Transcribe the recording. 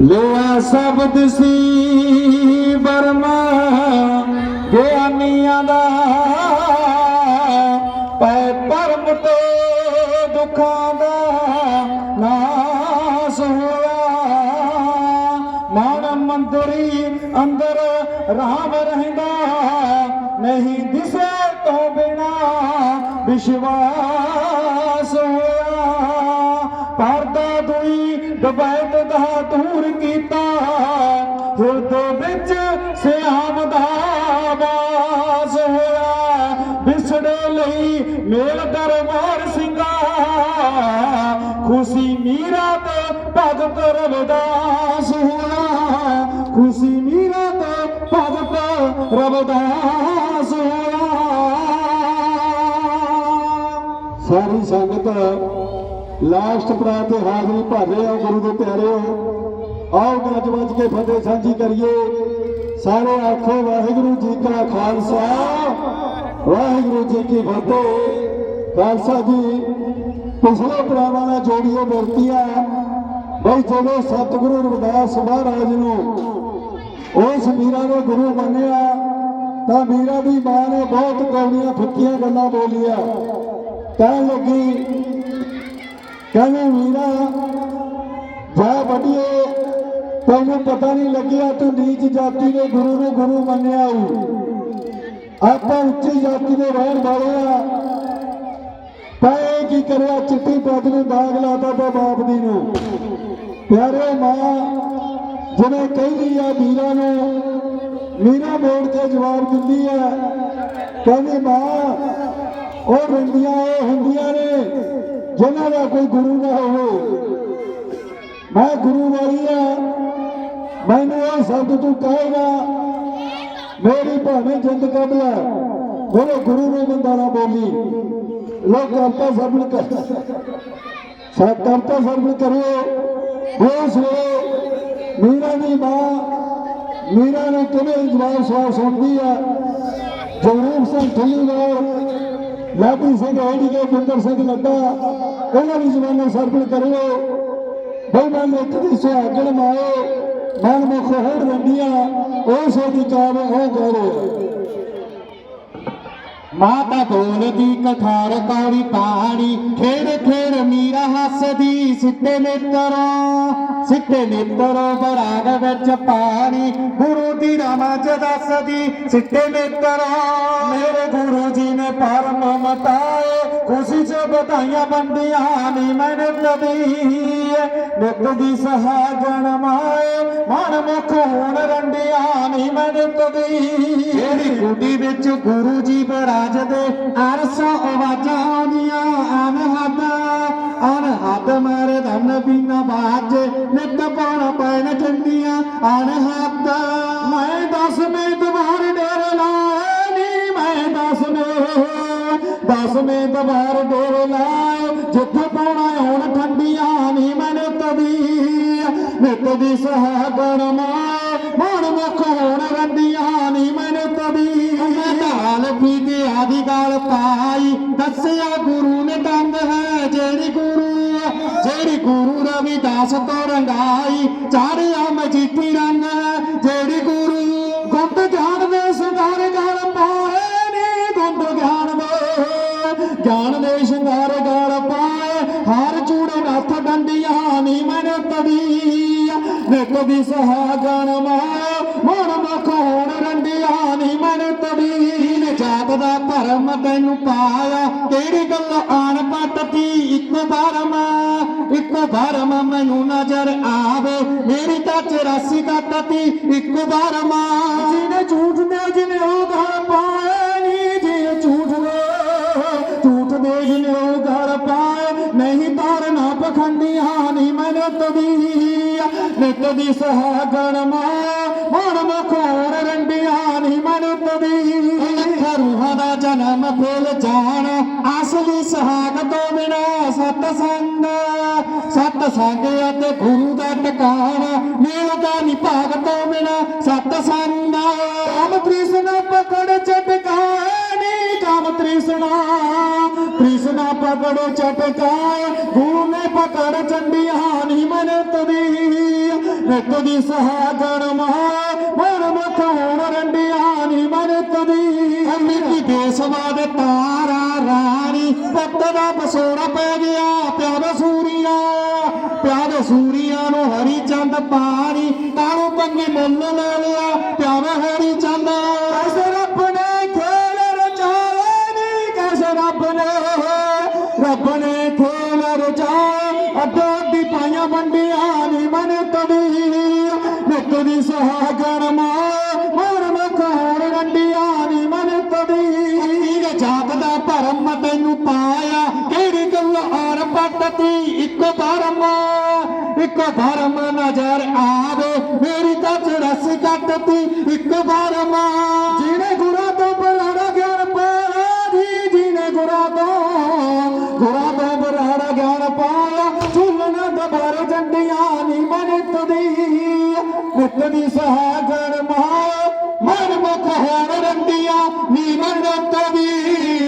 ਲਿਆ ਸ਼ਬਦ ਸੀ ਬਰਮਾ ਗਿਆਨੀਆਂ ਦਾ ਪੈ ਪਰਮ ਤੇ ਦੁੱਖਾਂ ਦਾ ਨਾਸ ਹੋਇਆ। ਮਨ ਮੰਦਰੀ ਅੰਦਰ ਰਾਮ ਰਹਿੰਦਾ, ਨਹੀਂ ਦਿਸੇ ਤੋਂ ਬਿਨਾ ਵਿਸ਼ਵਾਸ ਹੋਇਆ। ਦੁਈ ਦਾ ਦੂਰ ਕੀਤਾ। ਹਿਰਦੇ ਵਿੱਚ ਸਿਆਮ ਦਾ ਵਾਸ ਹੋਇਆ। ਵਿਛੜੇ ਲਈ ਮੇਲ ਦਰਬਾਰ ਸਿੰਘਾ। ਖੁਸ਼ੀ ਮੀਰਾ ਤੇ ਭਗਤ ਰਵਿਦਾਸ ਹੋਇਆ। ਖੁਸ਼ੀ ਮੀਰਾ ਤੇ ਭਗਤ ਰਵਿਦਾਸ ਹੋਇਆ। ਸਾਰੀ ਸੰਗਤ ਲਾਸਟ ਪ੍ਰਾਂਤ ਤੇ ਹਾਜ਼ਰੀ ਭਰ ਰਹੇ ਹੋ, ਗੁਰੂ ਦੇ ਪਿਆਰਿਓ ਆਓ ਗੱਜ ਵੱਜ ਕੇ ਫਤਿਹ ਸਾਂਝੀ ਕਰੀਏ। ਸਾਰੇ ਆਖੋ, ਵਾਹਿਗੁਰੂ ਜੀ ਕਾ ਖਾਲਸਾ। ਵਾਹਿਗੁਰੂ ਜੀ ਕੀ ਫਤਿਹ। ਖਾਲਸਾ ਜੀ, ਪਿਛਲੇ ਪ੍ਰਾਵਾਂ ਨਾਲ ਜੋੜੀਓ ਬੇਨਤੀ ਹੈ ਬਈ ਜਦੋਂ ਸਤਿਗੁਰੂ ਰਵਿਦਾਸ ਮਹਾਰਾਜ ਨੂੰ ਉਸ ਮੀਰਾ ਨੇ ਗੁਰੂ ਮੰਨਿਆ, ਤਾਂ ਮੀਰਾ ਦੀ ਮਾਂ ਨੇ ਬਹੁਤ ਕੌੜੀਆਂ, ਫਿੱਕੀਆਂ ਗੱਲਾਂ ਬੋਲੀਆਂ। ਕਹਿਣ ਲੱਗੀ ਕਹਿੰਦੇ ਮੀਰਾ ਜਾ ਵੱਡੀਏ, ਤੈਨੂੰ ਪਤਾ ਨਹੀਂ ਲੱਗਿਆ ਤੂੰ ਨੀਚ ਜਾਤੀ ਦੇ ਗੁਰੂ ਨੂੰ ਗੁਰੂ ਮੰਨਿਆ ਹੂੰ ਆਪਾਂ ਉੱਚੀ ਜਾਤੀ ਦੇ ਰਹਿਣ ਵਾਲੇ ਆ। ਪਏ ਕੀ ਕਰਿਆ, ਚਿੱਟੀ ਪੱਗ ਨੂੰ ਦਾਗ ਲਾਤਾ ਤਾਂ ਬਾਪ ਦੀ ਨੂੰ। ਪਿਆਰੇ ਮਾਂ, ਜਿਵੇਂ ਕਹਿੰਦੀ ਆ ਵੀਰਾ ਨੂੰ, ਮੀਰਾ ਬੋਲ ਕੇ ਜਵਾਬ ਦਿੰਦੀ ਆ। ਕਹਿੰਦੀ, ਮਾਂ, ਉਹ ਰੰਡੀਆਂ ਉਹ ਹੁੰਦੀਆਂ ਨੇ। ਜਿਨ੍ਹਾਂ ਦਾ ਕੋਈ ਗੁਰੂ ਨਾ ਹੋਵੇ। ਮੈਂ ਗੁਰੂ ਵਾਲੀ ਆ। ਮੈਨੂੰ ਇਹ ਸ਼ਬਦ ਤੂੰ ਕਹੇਗਾ, ਮੇਰੀ ਭਾਵੇਂ ਜਿੰਦ ਕਬਲਾ ਮੇਰੇ ਗੁਰੂ ਨੂੰ ਬੰਦਾ ਨਾ ਬੋਲੀ। ਲੋਕ ਕਰਤਾ ਸਰਵਣ ਕਰ ਸਭ ਕਰਤਾ ਸਰਵਣ ਕਰਿਓ। ਬੋਸ ਮੀਰਾ ਦੀ ਮਾਂ, ਮੀਰਾ ਨੂੰ ਕਿਵੇਂ ਜਵਾਬ ਸਵਾਲ ਸੁਣਦੀ ਆ? ਜਗਰੂਪ ਸਿੰਘ ਠੱਲੀਵਾਲ ਲਾਡੀ ਸਿੰਘ ਐਡੀ ਕੇ ਸਿੰਘ ਲੱਗਾ ਉਹਨਾਂ ਦੀ ਜ਼ਮਾਨੇ ਸਰਵਣ ਕਰਿਓ। ਬਈ ਮੈਂ ਇੱਕ ਦੀ ਸੁਹਾਗਣ ਮਾਏ ਮਨ ਮੁਖ ਹੋੜ ਰੰਡੀਆਂ ਉਸ ਦੀ ਕਾਬ ਉਹ ਕਰੋ। ਮਾਤਾ ਬੋਲਦੀ ਕਠਾਰ ਕੌੜੀ ਪਾਣੀ ਖੇੜ ਖੇੜ ਮੀਰਾ ਹੱਸਦੀ ਸਿੱਟੇ ਨੇਤਰੋਂ ਸਿੱਟੇ ਨੇਤਰੋਂ ਬਰਾਗ ਵਿੱਚ ਪਾਣੀ, ਗੁਰੂ ਦੀ ਰਮਜ ਦੱਸਦੀ ਸਿੱਟੇ ਨੇਤਰੋਂ। ਮੇਰੇ ਗੁਰੂ ਜੀ ਨੇ ਪਰਮ ਮਤਾਏ, ਖੁਸ਼ੀ ਚ ਵਧਾਈਆਂ ਬੰਦੀਆਂ ਨੀ ਮੈਂ ਨਿਤ ਦੀ ਨਿਤ ਦੀ ਸਹਾਗਣ ਮਾਏ, ਮਨ ਮੁਖ ਹੋਣ ਰੰਡੀਆਂ ਨੀ ਮੈਂ ਨਿਤ ਦੀ ਜਿਹੜੀ ਗੁੱਡੀ ਵਿੱਚ ਦਸਵੇਂ ਦਵਾਰ ਡੇਰੇ ਲਾਏ, ਜਿੱਥੇ ਪਾਉਣਾ ਹੁਣ ਠੰਡੀਆਂ ਨੀ ਮੈਂ ਨਿਤ ਦੀ ਨਿਤ ਦੀ ਸਹਾਗਣ ਮਾਂ ਮਨ ਮੁਖ ਹੋਣ ਰੰਡੀਆਂ ਨੀ ਮੈਂ ਨਿਤ ਢਾਲ ਪੀਤੇ ਆਦੀ ਗਾਲ ਪਾਈ, ਦੱਸਿਆ ਗੁਰੂ ਨੇ ਦੰਦ ਹੈ ਜਿਹੜੀ ਗੁਰੂ ਜਿਹੜੀ ਗੁਰੂ ਰਵਿਦਾਸ ਤੋਂ ਰੰਗਾਈ, ਚਾੜਿਆ ਮਜੀਠੀ ਰੰਗ ਗਿਆਨ ਦੇ ਸ਼ਿੰਗਾਰ ਗਾਲ ਪਾਏ। ਹਾਰ ਚੂੜੇ ਨੱਥ ਡੰਡੀਆਂ ਨੀ ਮਨ ਤਦੀ ਨਿਤ ਦੀ ਸਹਾਗਣ ਮਾਂ ਮਨ ਮੁਖ ਹੋਣ ਰੰਡੀਆਂ ਨੀ ਮਨ ਤਦੀ ਨੇ ਜਾਤ ਦਾ ਧਰਮ ਤੈਨੂੰ ਪਾਇਆ। ਕਿਹੜੀ ਗੱਲ ਆਣ ਪੱਟਤੀ ਇੱਕ ਧਰਮ ਇੱਕ ਧਰਮ ਮੈਨੂੰ ਨਜ਼ਰ ਆਵੇ। ਮੇਰੀ ਤਾਂ 84 ਕੱਟਤੀ ਇੱਕ ਧਰਮ ਜਿਹਨੇ ਝੂਠ ਨੇ ਜਿਹਨੇ ਉਹ ਘਰ ਪਾਏ। ਤਾਰਨਾ ਪਖੰਡੀਆਂ ਨੀ ਮਨਤ ਦੀ, ਨਿਤ ਦੀ ਸਹਾਗਣ ਮਾਂ, ਮਨ ਮਖੋਰ ਰੰਡੀਆਂ ਨੀ ਮਨਤ ਦੀ। ਰੂਹਾਂ ਦਾ ਜਨਮ ਫੁੱਲ ਜਾਣ, ਅਸਲੀ ਸਹਾਗ ਤੋਂ ਬਿਨਾ ਸਤ ਸੰਗ ਸਤ ਸੰਗ ਅਤੇ ਗੁਰੂ ਦਾ ਟਿਕਾਣਾ ਮਿਲਦਾ ਨੀ ਭਾਗ ਤੋਂ ਬਿਨਾ ਸਤ ਸੰਗ ਰਾਮ ਕ੍ਰਿਸ਼ਨ ਪਕੜ ਚ ਨੀ ਕਾਮ ਤ੍ਰਿਸ਼ਨਾ ਤ੍ਰਿਸ਼ਨਾ ਪਕੜ ਚਟਕਾਏ ਗੁਰੂ ਨੇ ਪਕੜ ਚੰਡੀਆਂ ਨੀ ਮਨਤ ਦੀ ਨਿਤ ਦੀ ਸਹਾਗਣ ਮਹਾ ਮਨ ਮੁਖ ਹੋਣ ਰੰਡਿਆ ਨੀ ਮਨ ਦੇਸਵਾਦ ਤਾਰਾ ਰਾਣੀ ਪੁੱਤ ਦਾ ਬਸੋੜਾ ਪੈ ਗਿਆ ਪਿਆਰ ਸੂਰੀਆ। ਪਿਆਰ ਸੂਰੀਆ ਨੂੰ ਹਰੀ ਚੰਦ ਪਾਣੀ, ਤਾਰੂ ਪੰਗੇ ਮੁੱਲ ਲੈ ਲਿਆ। ਰਚਾਏ ਅੱਡੋ ਅੱਡੀ ਪਾਈਆਂ ਵੰਡੀਆਂ ਨੀ ਮਨ ਤਦੀ ਨਿਤ ਦੀ ਸਹਾਗਣ ਮਾਂ ਮਨ ਮੁਖ ਹੋਣ ਰੰਡੀਆਂ ਨੀ ਤੈਨੂੰ ਪਾਇਆ, ਕਿਹੜੀ ਗੱਲ ਔਰ ਪੱਟਤੀ? ਇੱਕ ਧਰਮ ਇੱਕ ਧਰਮ ਨਜ਼ਰ ਆਵੇ, ਮੇਰੀ ਤਾਂ ਰਸ ਕੱਟਤੀ, ਇੱਕ ਧਰਮ ਨਿਤ ਦੀ ਸਹਾਗਣ ਮਹਾ ਮਨ ਮੁਖ ਹੋਣ ਰੰਡੀਆਂ ਨੀ ਮਨ ਤਦੀ